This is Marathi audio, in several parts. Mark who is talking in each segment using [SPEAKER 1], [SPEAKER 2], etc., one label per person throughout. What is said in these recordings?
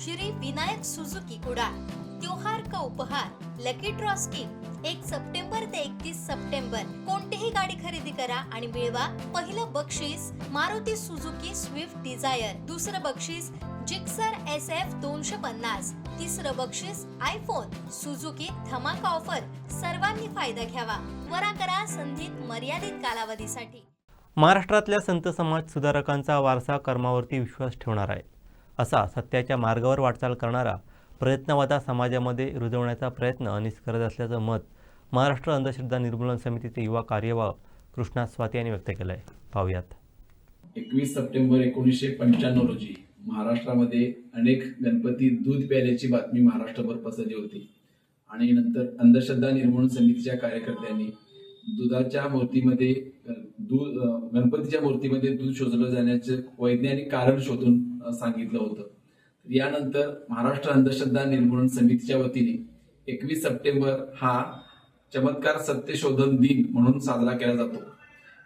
[SPEAKER 1] श्री विनायक सुजुकी कुडाळ त्योहार का उपहार लकी ड्रॉ स्कीम एक सप्टेंबर ते एकतीस सप्टेंबर. कोणतीही गाडी खरेदी करा आणि मिळवा पहिलं बक्षीस मारुती सुझुकी स्विफ्ट डिझायर दुसरं बक्षीस जिक्सर एस एफ दोनशे पन्नास. तिसरं बक्षीस आयफोन सुझुकी धमाका ऑफर सर्वांनी फायदा घ्यावा. त्वरा करा संधीत मर्यादित कालावधीसाठी.
[SPEAKER 2] महाराष्ट्रातल्या संत समाज सुधारकांचा वारसा कर्मावरती विश्वास ठेवणार आहे. असा सत्याच्या मार्गावर वाटचाल करणारा प्रयत्नवादा समाजामध्ये रुजवण्याचा प्रयत्न अनिस करत असल्याचं मत महाराष्ट्र अंधश्रद्धा निर्मूलन समितीचे युवा कार्यवाह कृष्णा स्वाती यांनी व्यक्त केलं आहे पाहूयात.
[SPEAKER 3] एकवीस सप्टेंबर एकोणीसशे पंच्याण्णव रोजी महाराष्ट्रामध्ये अनेक गणपती दूध प्यायल्याची बातमी महाराष्ट्रभर पसरली होती. आणि नंतर अंधश्रद्धा निर्मूलन समितीच्या कार्यकर्त्यांनी दुधाच्या मूर्तीमध्ये दूध गणपतीच्या मूर्तीमध्ये दूध शोधलं जाण्याचं वैज्ञानिक कारण शोधून सांगितलं होतं. यानंतर महाराष्ट्र अंधश्रद्धा निर्मूलन समितीच्या वतीने एकवीस सप्टेंबर हा चमत्कार सत्यशोधन दिन म्हणून साजरा केला जातो.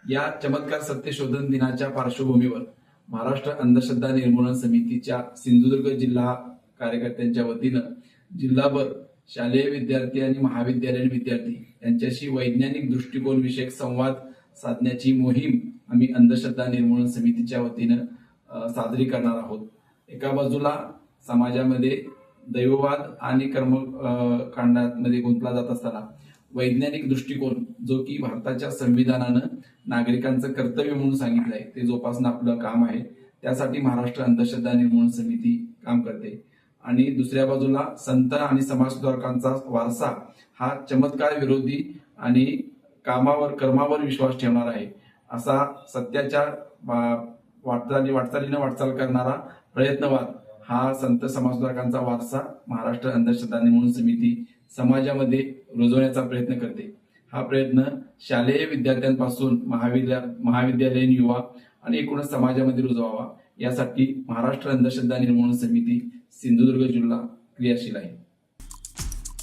[SPEAKER 3] या चमत्कार सत्यशोधन दिनाच्या पार्श्वभूमीवर महाराष्ट्र अंधश्रद्धा निर्मूलन समितीच्या सिंधुदुर्ग जिल्हा कार्यकर्त्यांच्या वतीनं जिल्हाभर शालेय विद्यार्थी आणि महाविद्यालयीन विद्यार्थी यांच्याशी वैज्ञानिक दृष्टिकोन विषयक संवाद साधण्याची मोहीम आम्ही अंधश्रद्धा निर्मूलन समितीच्या वतीनं सादरी साजरी करणार आहोत. एका बाजूला समाजामध्ये दैववाद आणि कर्म गुंतला जात असताना वैज्ञानिक दृष्टिकोन जो की भारताच्या संविधानानं नागरिकांचं कर्तव्य म्हणून सांगितलं आहे ते जोपासणं आपलं काम आहे. त्यासाठी महाराष्ट्र अंधश्रद्धा निर्मूलन समिती काम करते. आणि दुसऱ्या बाजूला संत आणि समाजसुधारकांचा वारसा हा चमत्कार विरोधी आणि कामावर कर्मावर विश्वास ठेवणार आहे. असा सत्याच्या वाटचाली वाटचालीनं वाटचाल करणारा प्रयत्नवाद हा संत समाजसुधारकांचा वारसा महाराष्ट्र अंधश्रद्धा निर्मूलन समिती समाजामध्ये रुजवण्याचा प्रयत्न करते. हा प्रयत्न शालेय विद्यार्थ्यांपासून महाविद्या महाविद्यालयीन युवा आणि एकूणच समाजामध्ये रुजवावा यासाठी महाराष्ट्र अंधश्रद्धा निर्मूलन समिती सिंधुदुर्ग जिल्हा क्रियाशील आहे.